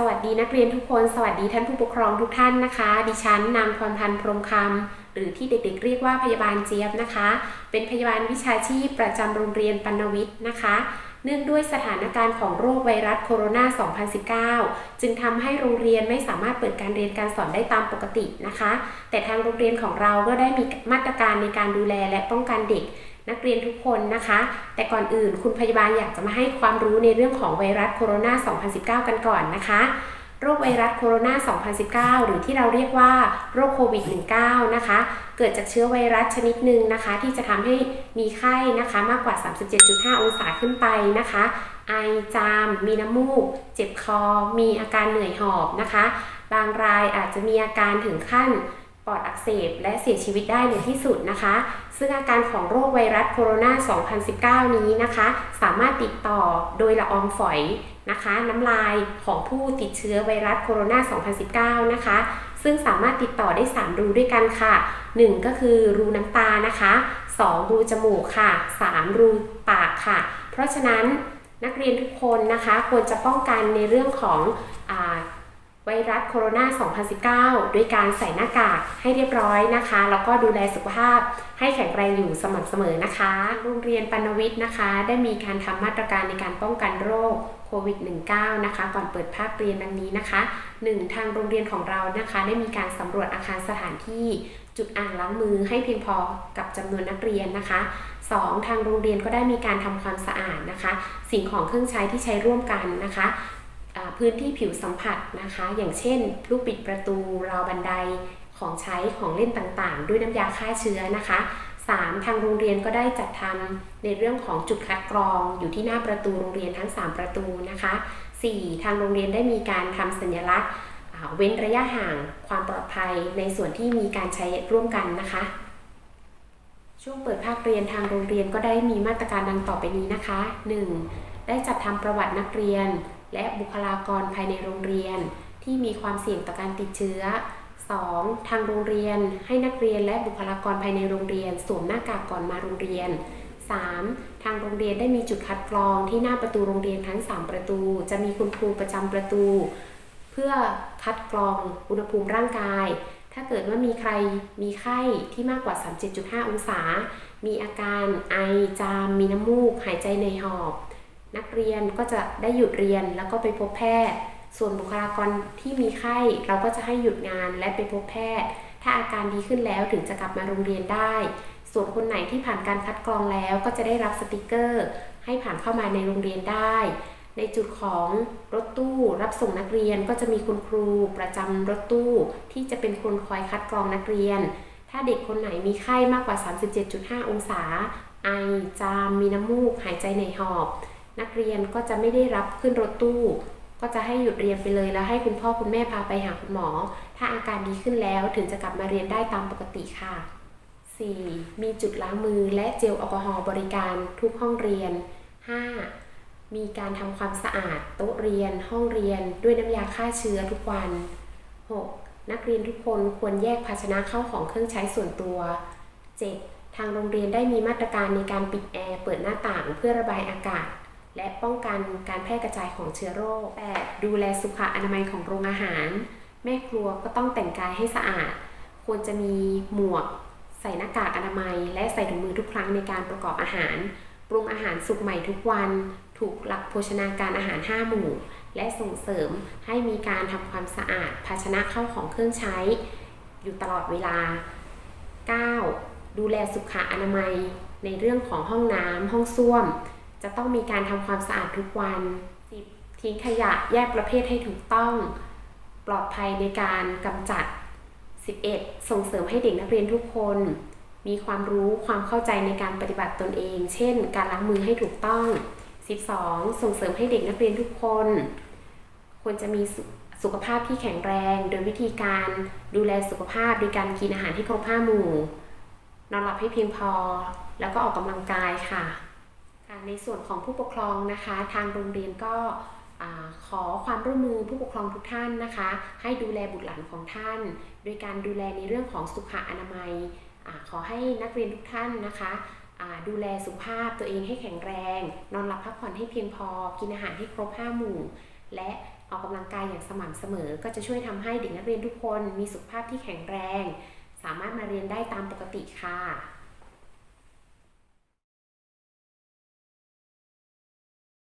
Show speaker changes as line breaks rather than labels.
สวัสดีนักเรียนทุกคน สวัสดีท่านผู้ปกครองทุกท่านนะคะ ดิฉันนางพรพันธ์พรหมคำ หรือที่เด็กๆ เรียกว่าพยาบาลเจี๊ยบนะคะ เป็นพยาบาลวิชาชีพประจำโรงเรียนปัณวิทย์นะคะ เนื่องด้วยสถานการณ์ของโรคไวรัสโคโรนา 2019 จึงทำให้โรงเรียนไม่สามารถเปิดการเรียนการสอนได้ตามปกตินะคะ แต่ทางโรงเรียนของเราก็ได้มีมาตรการในการดูแลและป้องกันเด็กนักเรียนทุกคนนะคะ แต่ก่อนอื่นคุณพยาบาลอยากจะมาให้ความรู้ในเรื่องของไวรัสโคโรนา 2019 กันก่อนนะคะ โรคไวรัสโคโรนา 2019 หรือที่เราเรียกว่าโรคโควิด -19 นะคะ เกิดจากเชื้อไวรัสชนิดหนึ่งนะคะ ที่จะทำให้มีไข้นะคะมากกว่า 37.5 องศาขึ้นไปนะคะ ไอจาม มีน้ำมูก เจ็บคอ มีอาการเหนื่อยหอบนะคะ บางรายอาจจะมีอาการถึงขั้นปอดอักเสบและเสียชีวิตได้ในที่สุดนะคะ ซึ่งอาการของโรคไวรัสโคโรนา 2019 นี้นะคะ สามารถติดต่อโดยละอองฝอย นะคะน้ำลายของผู้ติดเชื้อไวรัสโคโรนา 2019 นะคะ ซึ่งสามารถติดต่อได้ 3 รูด้วยกันค่ะ 1 ก็คือรูน้ำตานะคะ 2 รูจมูกค่ะ 3 รูปากค่ะ เพราะฉะนั้นนักเรียนทุกคนนะคะควรจะป้องกันในเรื่องของอ ไวรัสโคโรนา 2019 ด้วยการใส่หน้ากากให้เรียบร้อยนะคะ แล้วก็ดูแลสุขภาพให้แข็งแรงอยู่สม่ำเสมอนะคะ โรงเรียนปัณวิทย์นะคะ ได้มีการทำมาตรการในการป้องกันโรคโควิด -19 นะคะ ก่อนเปิดภาคเรียนดังนี้นะคะ 1. ทางโรงเรียนของเรานะคะ ได้มีการสำรวจอาคารสถานที่จุดอ่างล้างมือให้เพียงพอกับจำนวนนักเรียนนะคะ 2. ทางโรงเรียนก็ได้มีการทำความสะอาดนะคะ สิ่งของเครื่องใช้ที่ใช้ร่วมกันนะคะ พื้นที่ผิวสัมผัสนะคะ อย่างเช่น ลูกปิดประตูราวบันไดของใช้ของเล่นต่างๆ ด้วยน้ำยาฆ่าเชื้อนะคะ 3. ทางโรงเรียนก็ได้จัดทำในเรื่องของจุดคัดกรอง อยู่ที่หน้าประตูโรงเรียนทั้ง 3 ประตูนะคะ 4. ทางโรงเรียนได้มีการทำสัญลักษณ์เว้นระยะห่างความปลอดภัยในส่วนที่มีการใช้ร่วมกันนะคะ ช่วงเปิดภาคเรียนทางโรงเรียนก็ได้มีมาตรการดังต่อไปนี้นะคะ 1. ได้จัดทำประวัตินักเรียน และบุคลากรภายในโรงเรียน ที่มีความเสี่ยงต่อการติดเชื้อ 2. ทางโรงเรียนให้นักเรียนและบุคลากรภายในโรงเรียน สวมหน้ากากก่อนมาโรงเรียน 3. ทางโรงเรียนได้มีจุดคัดกรองที่หน้าประตูโรงเรียนทั้ง 3 ประตู จะมีคุณครูประจำประตู เพื่อคัดกรองอุณหภูมิร่างกาย ถ้าเกิดว่ามีใครมีไข้ที่มากกว่า 37.5 องศา มีอาการไอจาม มีน้ำมูก หายใจเหนื่อยหอบ นักเรียนก็จะได้หยุดเรียนแล้วก็ไปพบแพทย์ ส่วนบุคลากรที่มีไข้เราก็จะให้หยุดงานและไปพบแพทย์ ถ้าอาการดีขึ้นแล้วถึงจะกลับมาโรงเรียนได้ ส่วนคนไหนที่ผ่านการคัดกรองแล้วก็จะได้รับสติกเกอร์ ให้ผ่านเข้ามาในโรงเรียนได้ ในจุดของรถตู้รับส่งนักเรียนก็จะมีคุณครูประจำรถตู้ ที่จะเป็นคนคอยคัดกรองนักเรียน ถ้าเด็กคนไหนมีไข้มากกว่า 37.5 องศา ไอ จาม มีน้ำมูก หายใจเหนื่อยหอบ นักเรียนก็จะไม่ได้รับขึ้นรถตู้ ก็จะให้หยุดเรียนไปเลยแล้วให้คุณพ่อคุณแม่พาไปหาคุณหมอ ถ้าอาการดีขึ้นแล้วถึงจะกลับมาเรียนได้ตามปกติค่ะ 4. มีจุดล้างมือและเจลแอลกอฮอล์บริการทุกห้องเรียน 5. มีการทำความสะอาดโต๊ะเรียน ห้องเรียน ด้วยน้ำยาฆ่าเชื้อทุกวัน 6. นักเรียนทุกคนควรแยกภาชนะเข้าของเครื่องใช้ส่วนตัว 7. ทางโรงเรียนได้มีมาตรการในการปิดแอร์เปิดหน้าต่างเพื่อระบายอากาศ และป้องกันการแพร่กระจายของเชื้อโรค 8. ดูแลสุขอนามัยของโรงอาหาร แม่ครัวก็ต้องแต่งกายให้สะอาด ควรจะมีหมวก ใส่หน้ากากอนามัย และใส่ถุงมือทุกครั้งในการประกอบอาหาร ปรุงอาหารสุกใหม่ทุกวัน ถูกหลักโภชนาการอาหาร 5 หมู่ และส่งเสริมให้มีการทำความสะอาด ภาชนะเข้าของเครื่องใช้ อยู่ตลอดเวลา 9. ดูแลสุขอนามัย ในเรื่องของห้องน้ำห้องส้วม จะต้องมีการทำความสะอาดทุกวัน 10. ทิ้งขยะแยกประเภทให้ถูกต้อง ปลอดภัยในการกำจัด 11. ส่งเสริมให้เด็กนักเรียนทุกคน มีความรู้ความเข้าใจในการปฏิบัติตนเอง เช่น การล้างมือให้ถูกต้อง 12. ส่งเสริมให้เด็กนักเรียนทุกคน ควรจะมีสุขภาพที่แข็งแรง โดยวิธีการดูแลสุขภาพโดยการกินอาหารที่ครบห้าหมู่ นอนหลับให้เพียงพอ แล้วก็ออกกำลังกายค่ะ ในส่วนของผู้ปกครองนะคะ ทางโรงเรียนก็ขอความร่วมมือผู้ปกครองทุกท่านนะคะ ให้ดูแลบุตรหลานของท่าน โดยการดูแลในเรื่องของสุขอนามัย ขอให้นักเรียนทุกท่านนะคะดูแลสุขภาพตัวเองให้แข็งแรง นอนหลับพักผ่อนให้เพียงพอ กินอาหารให้ครบห้าหมู่ และออกกำลังกายอย่างสม่ำเสมอ ก็จะช่วยทำให้เด็กนักเรียนทุกคนมีสุขภาพที่แข็งแรง สามารถมาเรียนได้ตามปกติค่ะ